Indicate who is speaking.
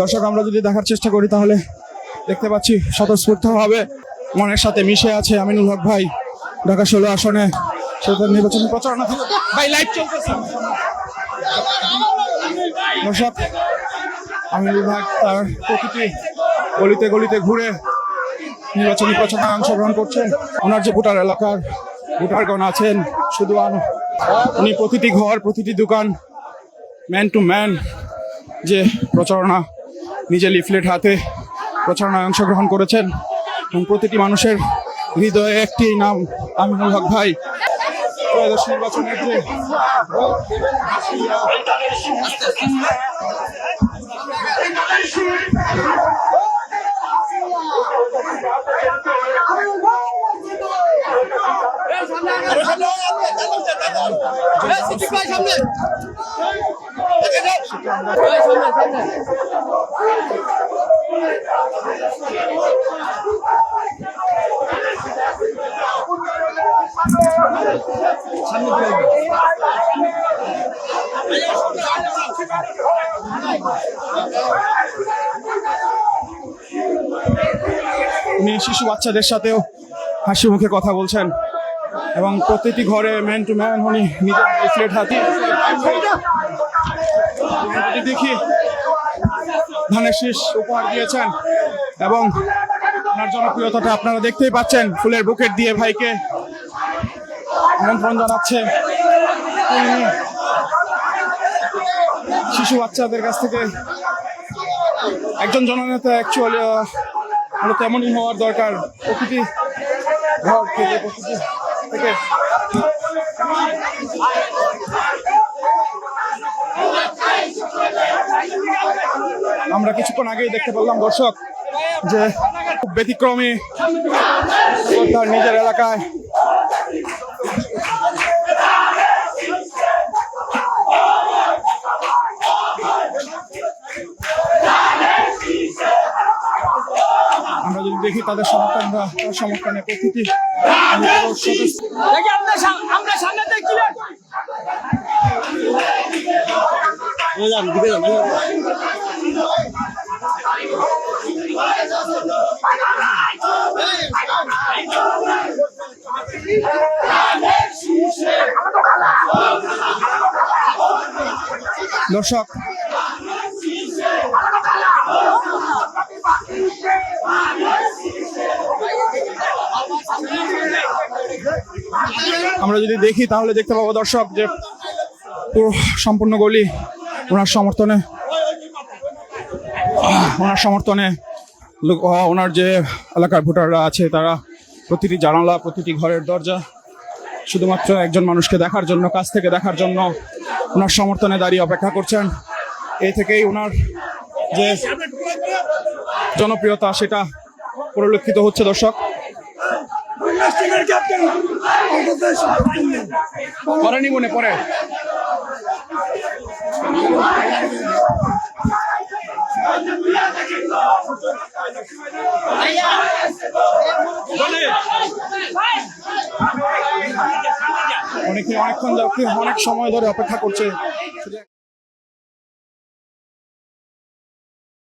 Speaker 1: দর্শক, আমরা যদি দেখার চেষ্টা করি তাহলে দেখতে পাচ্ছি স্বতঃস্ফূর্তভাবে মনের সাথে মিশে আছে আমিনুল হক ভাই। ঢাকা ষোলো আসনে সেটা নির্বাচনী প্রচারণা ভাই লাইভ চলতেছে। দর্শক, আমিনুল হক তার প্রতিটি গলিতে গলিতে ঘুরে নির্বাচনী প্রচারণায় অংশগ্রহণ করছেন ওনার যে ভোটার এলাকার ভোটারগণ আছেন শুধু উনি প্রতিটি ঘর, প্রতিটি দোকান ম্যান টু ম্যান যে প্রচারণা নিজে লিফলেট হাতে প্রচারণায় অংশগ্রহণ করেছেন এবং প্রতিটি মানুষের হৃদয়ে একটি নাম আমিনুল হক ভাই নির্বাচনের যে উনি শিশু বাচ্চাদের সাথেও হাসি মুখে কথা বলছেন এবং প্রতিটি ঘরে ম্যান টু ম্যান উনি নিজের লিফলেট হাতি দেখি, ধানের শীষ উপহার দিয়েছেন এবং ওনার জনপ্রিয়তাটা আপনারা দেখতেই পাচ্ছেন ফুলের বুকেট দিয়ে ভাইকে আমন্ত্রণ জানাচ্ছে। শিশু বাচ্চাদের কাছ থেকে একজন জননেতা অ্যাকচুয়ালি মূলত এমনই হওয়ার দরকার। প্রকৃতি ঘর থেকে, প্রকৃতি থেকে। আমরা কিছুক্ষণ আগেই দেখতে পেলাম দর্শক যে খুব ব্যতিক্রমী তার নিজের এলাকায়। আমরা যদি দেখি তাদের সমর্থনরা তার সমর্থনে প্রতিটি
Speaker 2: আমরা সামনে দেখি।
Speaker 1: দর্শক, আমরা যদি দেখি তাহলে দেখতে পাবো দর্শক যে পুরো সম্পূর্ণ গলি ওনার সমর্থনে ওনার সমর্থনে ওনার যে এলাকার ভোটাররা আছে, তারা প্রতিটি জানালা, প্রতিটি ঘরের দরজা শুধুমাত্র একজন মানুষকে দেখার জন্য, কাছ থেকে দেখার জন্য ওনার সমর্থনে দাঁড়িয়ে অপেক্ষা করছেন। এই থেকেই ওনার যে জনপ্রিয়তা, সেটা পরিলক্ষিত হচ্ছে দর্শক। করেনি মনে পড়ে। অনেকে অনেকক্ষণ অনেক সময় ধরে অপেক্ষা করছে।